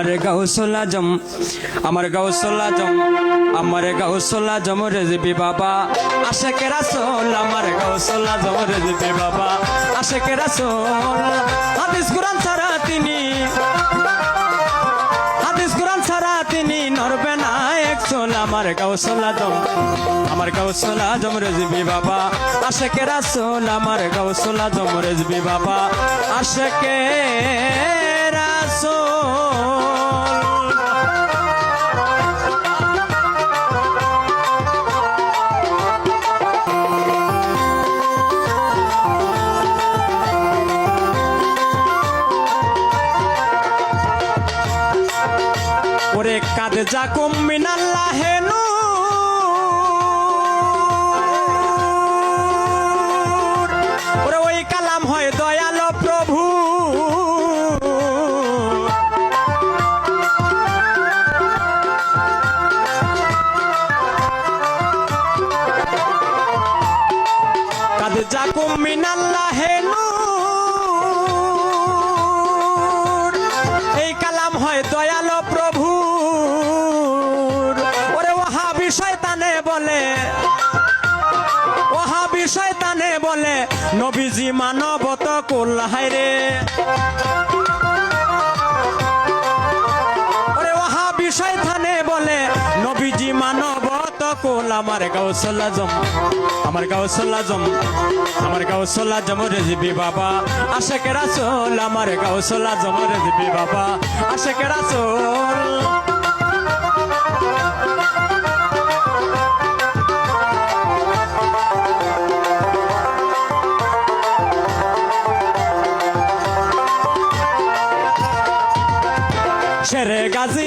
আমার গাউসুল আজম আমার গাউসুল আজম আমার গাউসুল আজম রেজবি বাবা। আশেকে রাসূল, আমার গাউসুল আজম রেজবি বাবা। আশেকে রাসূল, হাদিস কুরআন ছাড়া তিনি হাদিস কুরআন ছাড়া তিনি নড়বে না একচল আমার গাউসুল আজম আমার গাউসুল আজম রেজবি বাবা। আশেকে রাসূল, আমার গাউসুল আজম রেজবি বাবা। আশেকে ওরে কাদে যা কুমিনাল্লাহে নূর। ওরে ওই কালাম হয় দয়ালো প্রভু। কাদে যা কুমিনাল্লাহে নূর। এই কালাম হয় দয়ালো বিষয় তানে বলে। ওহা বিষয় তানে বলে, নবীজি মানবত কুল্লাই রে। ওরে ওহা বিষয় থানে বলে, নবীজি মানবত কুল আমার গাউসুল আজম আমার গাউসুল আজম আমার গাউসুল আজম রেজবি বাবা। আশেকে রাসূল, আমার গাউসুল আজম রেজবি বাবা। আশেকে রাসূল শেরে গাজী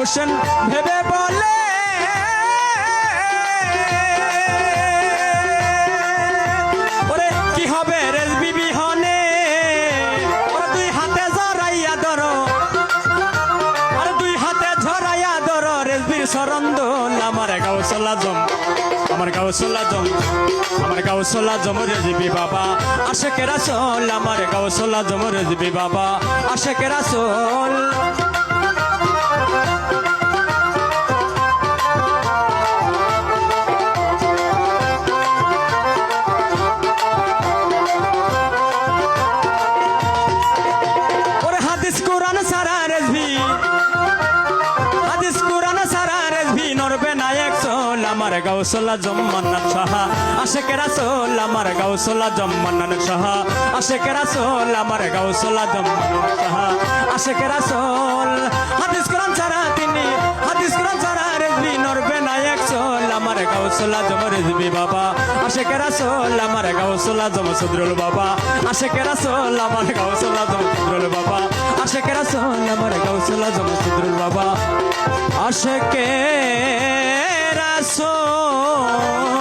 হোসেন ভেবে বলে। ওরে, কি হবে রেলবি বিহনে ওরে, দুই হাতে দুই ঝরাইয়া সরন্দল আমার গাও গাউসলা জম। আমার গাউসলা জম রেজবি বাবা। আশেকের আসল, আমার রেজবি বাবা। আসল। গাউসলা জম্মান্নান সাহা। আশেকেরা সোল আমার গাউসলা জম্মান্নান সাহা। আশেকেরা সোল আমার গাউসলা জম্মান্নান সাহা। আশেকেরা সোল হাদিস কোরআন সারা তিনি, হাদিস কোরআন সারা রেজবি নরবে নায়ক সোল আমার গাউসলা জম রেজবি বাবা। আশেকেরা সোল আমার গাউসলা জম সুদ্রুল বাবা। আশেকেরা সোল আমার গাউসলা জম সুদ্রুল বাবা। আশেকেরা সোল আমার গাউসলা জম সুদ্রুল বাবা। আশেকেরা সোল